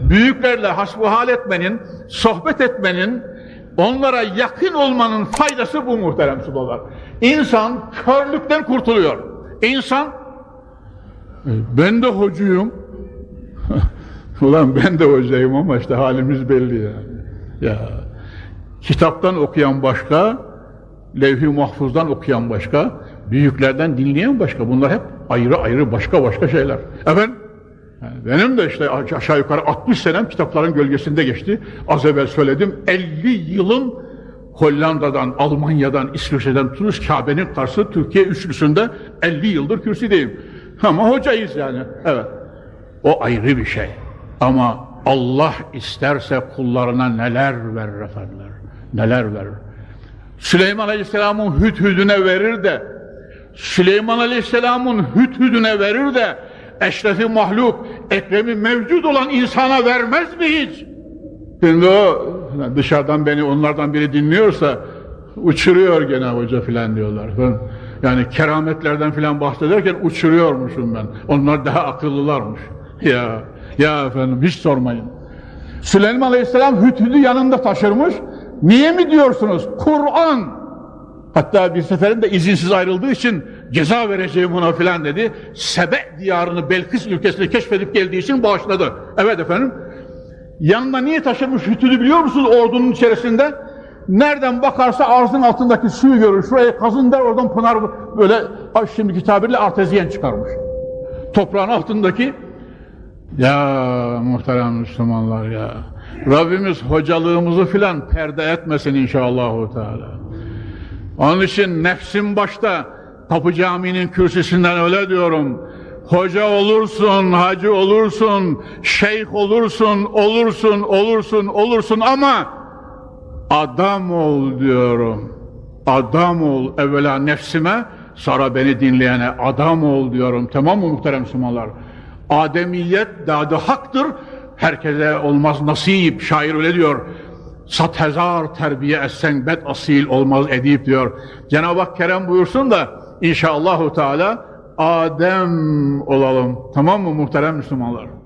Büyüklerle hasbuhal etmenin, sohbet etmenin, onlara yakın olmanın faydası bu muhterem subalar. İnsan körlükten kurtuluyor. İnsan, ben de hocuyum. Ulan ben de hocayım ama işte halimiz belli yani. Ya, kitaptan okuyan başka, levh-i mahfuzdan okuyan başka, büyüklerden dinleyen başka. Bunlar hep ayrı ayrı başka başka şeyler. Efendim, yani benim de işte aşağı yukarı 60 senem kitapların gölgesinde geçti. Az evvel söyledim 50 yılın Hollanda'dan, Almanya'dan, İsviçre'den Tunus Kabe'nin karşısı Türkiye üçlüsünde 50 yıldır kürsüdeyim. Ama hocayız yani. Evet. O ayrı bir şey. Ama Allah isterse kullarına neler verir efendiler. Neler verir. Süleyman Aleyhisselam'ın hüdhüdüne verir de Süleyman Aleyhisselam'ın hüdhüdüne verir de eşrefi mahluk, ekremi mevcut olan insana vermez mi hiç? Şimdi o dışarıdan beni onlardan biri dinliyorsa uçuruyor gene hoca filan diyorlar. Yani kerametlerden filan bahsederken uçuruyormuşum ben. Onlar daha akıllılarmış. Ya, ya efendim hiç sormayın. Süleyman Aleyhisselam hüthüdü yanında taşırmış. Niye mi diyorsunuz? Kur'an. Hatta bir seferinde izinsiz ayrıldığı için ceza vereceğim ona filan dedi. Sebe diyarını Belkıs ülkesini keşfedip geldiği için bağışladı. Evet efendim. Yanında niye taşımış hütülü biliyor musunuz ordunun içerisinde? Nereden bakarsa arzın altındaki suyu görür. Şuraya kazın der oradan pınar böyle şimdiki tabirle artezyen çıkarmış. Toprağın altındaki ya muhterem Müslümanlar ya. Rabbimiz hocalığımızı filan perde etmesin inşallah. Teala. Onun için nefsim başta Kapı Camii'nin kürsüsünden öyle diyorum. Hoca olursun, hacı olursun, şeyh olursun, olursun, olursun, olursun ama adam ol diyorum. Adam ol evvela nefsime, sonra beni dinleyene adam ol diyorum. Tamam mı muhterem Müslümanlar? Ademiyet dadı haktır. Herkese olmaz nasip. Şair öyle diyor. Sat hezar terbiye etsen bet asil olmaz edip diyor. Cenab-ı Hak kerem buyursun da inşallahü teala Adem olalım. Tamam mı muhterem Müslümanlar?